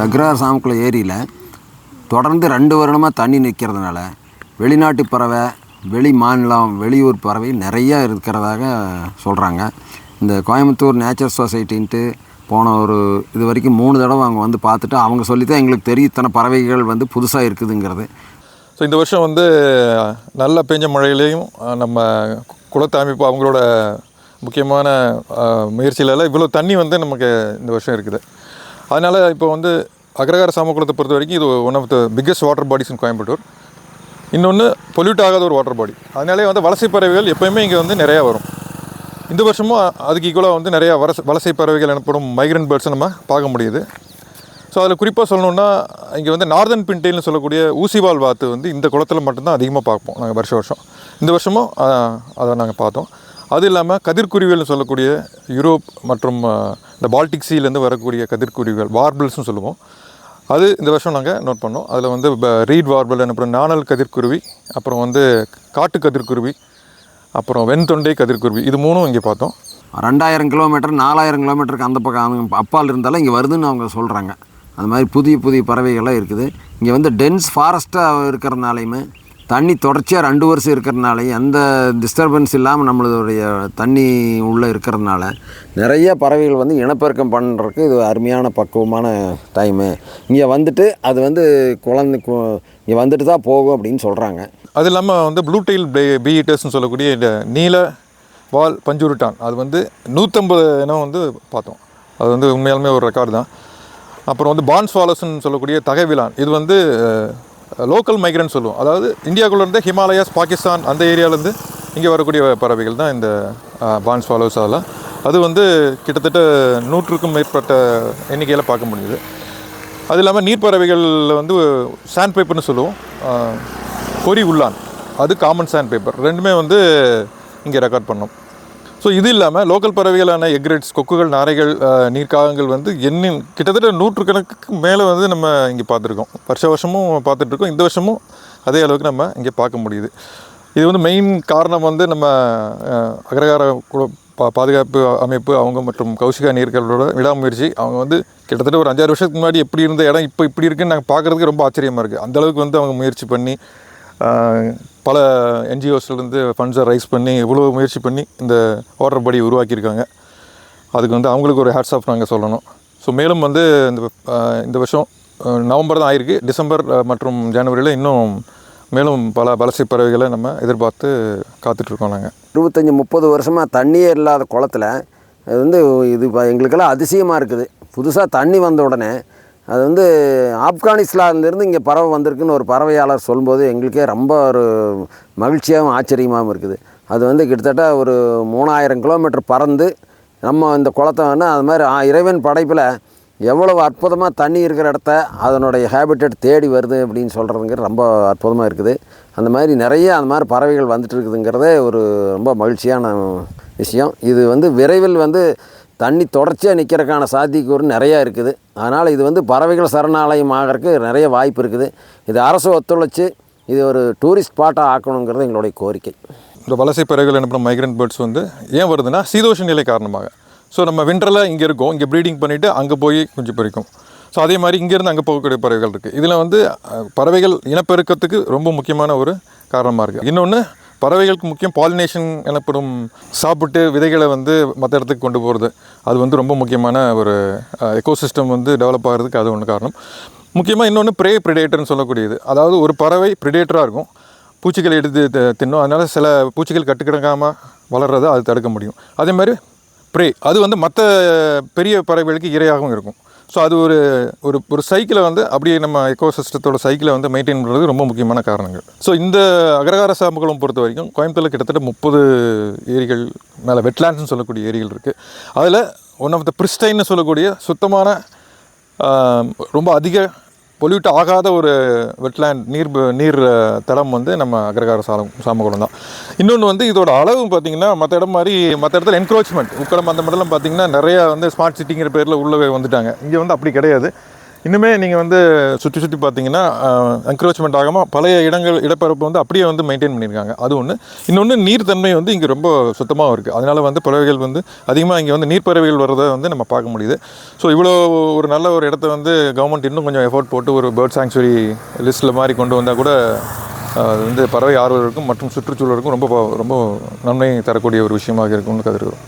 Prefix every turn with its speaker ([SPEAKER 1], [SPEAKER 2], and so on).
[SPEAKER 1] அக்ரஹார சாமக்குள ஏரியில் தொடர்ந்து ரெண்டு வருடமாக தண்ணி நிற்கிறதுனால வெளிநாட்டு பறவை வெளி மாநிலம் வெளியூர் பறவை நிறையா இருக்கிறதாக சொல்கிறாங்க இந்த கோயம்புத்தூர் நேச்சர் சொசைட்டின்ட்டு போன ஒரு இது வரைக்கும் மூணு தடவை அவங்க வந்து பார்த்துட்டு அவங்க சொல்லி தான் எங்களுக்கு தெரியும் இத்தனை பறவைகள் வந்து புதுசாக இருக்குதுங்கிறது.
[SPEAKER 2] ஸோ இந்த வருஷம் வந்து நல்ல பெஞ்ச மழையிலையும் நம்ம குளத்து அமைப்பு அவங்களோட முக்கியமான முயற்சியிலலாம் இவ்வளோ தண்ணி வந்து நமக்கு இந்த வருஷம் இருக்குது. அதனால் இப்போ வந்து அக்ரகார சாமக்குளத்தை பொறுத்த வரைக்கும் இது one of the biggest water bodies in Coimbatore இன்னொன்று பொல்யூட் ஆகாத ஒரு வாட்டர் பாடி அதனாலே வந்து வலசை பறவைகள் எப்போயுமே இங்கே வந்து நிறையா வரும். இந்த வருஷமும் அதுக்கு ஈக்குவலாக வந்து நிறையா வரச வலசை பறவைகள் எனப்படும் மைக்ரண்ட் பேர்ட்ஸை நம்ம பார்க்க முடியுது. ஸோ அதில் குறிப்பாக சொல்லணுன்னா இங்கே வந்து நார்தன் பின்டெயில்னு சொல்லக்கூடிய ஊசிவால் வாத்து வந்து இந்த குளத்தில் மட்டும்தான் அதிகமாக பார்ப்போம் நாங்கள் வருஷம் வருஷம். இந்த வருஷமும் அதை நாங்கள் பார்த்தோம். அது இல்லாமல் கதிர்குருவிகள்னு சொல்லக்கூடிய யூரோப் மற்றும் இந்த பால்டிக் சீலேருந்து வரக்கூடிய கதிர்குருவிகள் வார்பிள்ஸ்னு சொல்லுவோம். அது இந்த வருஷம் நாங்கள் நோட் பண்ணோம். அதில் வந்து ரீட் வார்பிள் அப்புறம் நாணல் கதிர்குருவி அப்புறம் வந்து காட்டு கதிர்குருவி அப்புறம் வெண்தொண்டை கதிர்குருவி இது மூணும் இங்கே பார்த்தோம்.
[SPEAKER 1] ரெண்டாயிரம் கிலோமீட்டர் நாலாயிரம் கிலோமீட்டருக்கு அந்த பக்கம் அப்பால் இருந்தாலும் இங்கே வருதுன்னு அவங்க சொல்கிறாங்க அது மாதிரி புதிய புதிய பறவைகள்லாம் இருக்குது. இங்கே வந்து டென்ஸ் ஃபாரஸ்ட்டாக இருக்கிறதுனாலையுமே தண்ணி தொடர்ச்சியாக ரெண்டு வருஷம் இருக்கிறதுனால எந்த டிஸ்டர்பன்ஸ் இல்லாமல் நம்மளுடைய தண்ணி உள்ளே இருக்கிறதுனால நிறைய பறவைகள் வந்து இனப்பெருக்கம் பண்ணுறதுக்கு இது அருமையான பக்குவமான டைமு இங்கே வந்துட்டு அது வந்து குழந்தை கு- இங்கே வந்துட்டு தான் போகும் அப்படின்னு சொல்கிறாங்க
[SPEAKER 2] அது இல்லாமல் வந்து ப்ளூ டெயில் பி சொல்லக்கூடிய இந்த நீல வால் பஞ்சுருட்டான். அது வந்து நூற்றம்பது இனம் வந்து பார்த்தோம். அது வந்து உண்மையாலுமே ஒரு ரெக்கார்டு தான். அப்புறம் வந்து பான்ஸ் ஃபாலஸ்ன்னு சொல்லக்கூடிய தகவிலான். இது வந்து லோக்கல் மைக்ரன்ட் சொல்லுவோம். அதாவது இந்தியாவுக்குள்ளேருந்து ஹிமாலயாஸ் பாகிஸ்தான் அந்த ஏரியாவிலேருந்து இங்கே வரக்கூடிய பறவைகள் தான் இந்த பான்ஸ் ஃபாலோஸ் அதெல்லாம் அது வந்து கிட்டத்தட்ட நூற்றுக்கும் மேற்பட்ட எண்ணிக்கையில் பார்க்க முடியுது. அது இல்லாமல் நீர்ப்பறவைகளில் வந்து சாண்ட் பேப்பர்னு சொல்லுவோம் கொரி உள்ளான். அது காமன் சாண்ட் பேப்பர் ரெண்டுமே வந்து இங்கே ரெக்கார்ட் பண்ணோம். ஸோ இது இல்லாமல் லோக்கல் பறவைகளான எக்ரெட்ஸ் கொக்குகள் நாரைகள் நீர்க்காகங்கள் வந்து எண்ணின் கிட்டத்தட்ட நூற்றுக்கணக்குக்கு மேலே வந்து நம்ம இங்கே பார்த்துருக்கோம். வருஷ வருஷமும் பார்த்துட்ருக்கோம். இந்த வருஷமும் அதே அளவுக்கு நம்ம இங்கே பார்க்க முடியுது. இது வந்து மெயின் காரணம் வந்து நம்ம அக்ரகார பா பாதுகாப்பு அமைப்பு அவங்க மற்றும் கௌசிகா நீர்களோட விடாமுயற்சி. அவங்க வந்து கிட்டத்தட்ட ஒரு அஞ்சாறு வருஷத்துக்கு முன்னாடி எப்படி இருந்த இடம் இப்போ இப்படி இருக்குன்னு நாங்கள் பார்க்குறதுக்கு ரொம்ப ஆச்சரியமாக இருக்குது அந்த அளவுக்கு வந்து அவங்க முயற்சி பண்ணி பல என்ஜிஓஸ்லேருந்து ஃபண்ட்ஸை ரைஸ் பண்ணி இவ்வளோ முயற்சி பண்ணி இந்த வாட்டர் பாடி உருவாக்கியிருக்காங்க. அதுக்கு வந்து அவங்களுக்கு ஒரு ஹேட்ஸ் ஆஃப் நாங்கள் சொல்லணும். ஸோ மேலும் வந்து இந்த இந்த வருஷம் நவம்பர் தான் ஆயிருக்கு. டிசம்பர் மற்றும் ஜனவரியில் இன்னும் மேலும் பல வலசை பறவைகளை நம்ம எதிர்பார்த்து காத்துட்ருக்கோம் நாங்கள்
[SPEAKER 1] இருபத்தஞ்சி முப்பது வருஷமாக தண்ணியே இல்லாத குளத்துல அது வந்து இது எங்களுக்கெல்லாம் அதிசயமாக இருக்குது. புதுசாக தண்ணி வந்த உடனே அது வந்து ஆப்கானிஸ்தான்லேருந்து இங்கே பறவை வந்திருக்குன்னு ஒரு பறவையாளர் சொல்லும்போது எங்களுக்கே ரொம்ப ஒரு மகிழ்ச்சியாகவும் ஆச்சரியமாகவும் இருக்குது. அது வந்து கிட்டத்தட்ட ஒரு மூணாயிரம் கிலோமீட்டர் பறந்து நம்ம இந்த குளத்தை வந்து அது மாதிரி இறைவன் படைப்பில் எவ்வளவு அற்புதமாக தண்ணி இருக்கிற இடத்த அதனுடைய ஹேபிட்டட் தேடி வருது அப்படின்னு சொல்கிறதுங்கிறது ரொம்ப அற்புதமாக இருக்குது. அந்த மாதிரி நிறைய அந்த மாதிரி பறவைகள் வந்துட்டு இருக்குதுங்கிறதே ஒரு ரொம்ப மகிழ்ச்சியான விஷயம். இது வந்து விரைவில் வந்து தண்ணி தொடர்ச்சியாக நிற்கிறதுக்கான சாத்தியக்கூறு நிறையா இருக்குது. அதனால் இது வந்து பறவைகள் சரணாலயம் ஆகிறதுக்கு நிறைய வாய்ப்பு இருக்குது. இது அரசு ஒத்துழைச்சி இது ஒரு டூரிஸ்ட் ஸ்பாட்டாக ஆக்கணுங்கிறது எங்களுடைய கோரிக்கை.
[SPEAKER 2] இந்த வலசை பறவைகள் எனப்படும் மைக்ரண்ட் பேர்ட்ஸ் வந்து ஏன் வருதுன்னா சீதோஷ நிலை காரணமாக. ஸோ நம்ம விண்டரில் இங்கே இருக்கோம் இங்கே ப்ரீடிங் பண்ணிவிட்டு அங்கே போய் குஞ்சு பறிக்கும். ஸோ அதே மாதிரி இங்கேருந்து அங்கே போகக்கூடிய பறவைகள் இருக்குது இதில் வந்து பறவைகள் இனப்பெருக்கத்துக்கு ரொம்ப முக்கியமான ஒரு காரணமாக இருக்குது இன்னொன்று பறவைகளுக்கு முக்கியம் பாலினேஷன் எனப்படும் சாப்பிட்டு விதைகளை வந்து மற்ற இடத்துக்கு கொண்டு போகிறது அது வந்து ரொம்ப முக்கியமான ஒரு எக்கோசிஸ்டம் வந்து டெவலப் ஆகிறதுக்கு அது ஒன்று காரணம். முக்கியமாக இன்னொன்று ப்ரே ப்ரிடேட்டர்னு சொல்லக்கூடியது. அதாவது ஒரு பறவை ப்ரிடேட்டராக இருக்கும். பூச்சிகள் எடுத்து தின்னும். அதனால் சில பூச்சிகள் கட்டுக்கிடக்காமல் வளர்றதை அது தடுக்க முடியும். அதே மாதிரி ப்ரே அது வந்து மற்ற பெரிய பறவைகளுக்கு இரையாகவும் இருக்கும். ஸோ அது ஒரு ஒரு ஒரு சைக்கிளை வந்து அப்படியே நம்ம எக்கோசிஸ்டத்தோட சைக்கிளை வந்து மெயின்டைன் பண்ணுறது ரொம்ப முக்கியமான காரணங்கள். ஸோ இந்த அகரகார சாம்புகளும் பொறுத்த வரைக்கும் கோயம்புத்தூரில் கிட்டத்தட்ட முப்பது ஏரிகள் மேலே வெட்லாண்ட்ஸ்னு சொல்லக்கூடிய ஏரிகள் இருக்குது அதில் ஒன் ஆஃப் த பிரிஸ்டைன்னு சொல்லக்கூடிய சுத்தமான ரொம்ப அதிக பொல்யூட் ஆகாத ஒரு வெட்லேண்ட் நீர் நீர் தளம் தடம் வந்து நம்ம அக்ரகார சாலம் சாமகுளம் தான். இன்னொன்று வந்து இதோட அளவு பார்த்தீங்கன்னா மற்ற இடம் மாதிரி மற்ற இடத்துல என்க்ரோச்மெண்ட் உக்கடம் அந்த மாதிரிலாம் பார்த்தீங்கன்னா நிறையா வந்து ஸ்மார்ட் சிட்டிங்கிற பேரில் உள்ளவே வந்துட்டாங்க. இங்கே வந்து அப்படி கிடையாது. இன்னுமே நீங்கள் வந்து சுற்றி சுற்றி பார்த்தீங்கன்னா என்க்ரோச்மெண்ட் ஆகாமல் பழைய இடங்கள் இடப்பரப்பு வந்து அப்படியே வந்து மெயின்டைன் பண்ணியிருக்காங்க. அது ஒன்று இன்னொன்று நீர்த்தன்மை வந்து இங்கே ரொம்ப சுத்தமாக இருக்குது அதனால் வந்து பறவைகள் வந்து அதிகமாக இங்கே வந்து நீர்ப்பறவைகள் வர்றதை வந்து நம்ம பார்க்க முடியுது. ஸோ இவ்வளோ ஒரு நல்ல ஒரு இடத்த வந்து கவர்மெண்ட் இன்னும் கொஞ்சம் எஃபோர்ட் போட்டு ஒரு பேர்ட் சாங்சுரி லிஸ்ட்டில் மாதிரி கொண்டு வந்தால் கூட அது வந்து பறவை ஆர்வலருக்கும் மற்றும் சுற்றுச்சூழலுக்கும் ரொம்ப ரொம்ப நன்மை தரக்கூடிய ஒரு விஷயமாக இருக்கும்னு கருதுகிறோம்.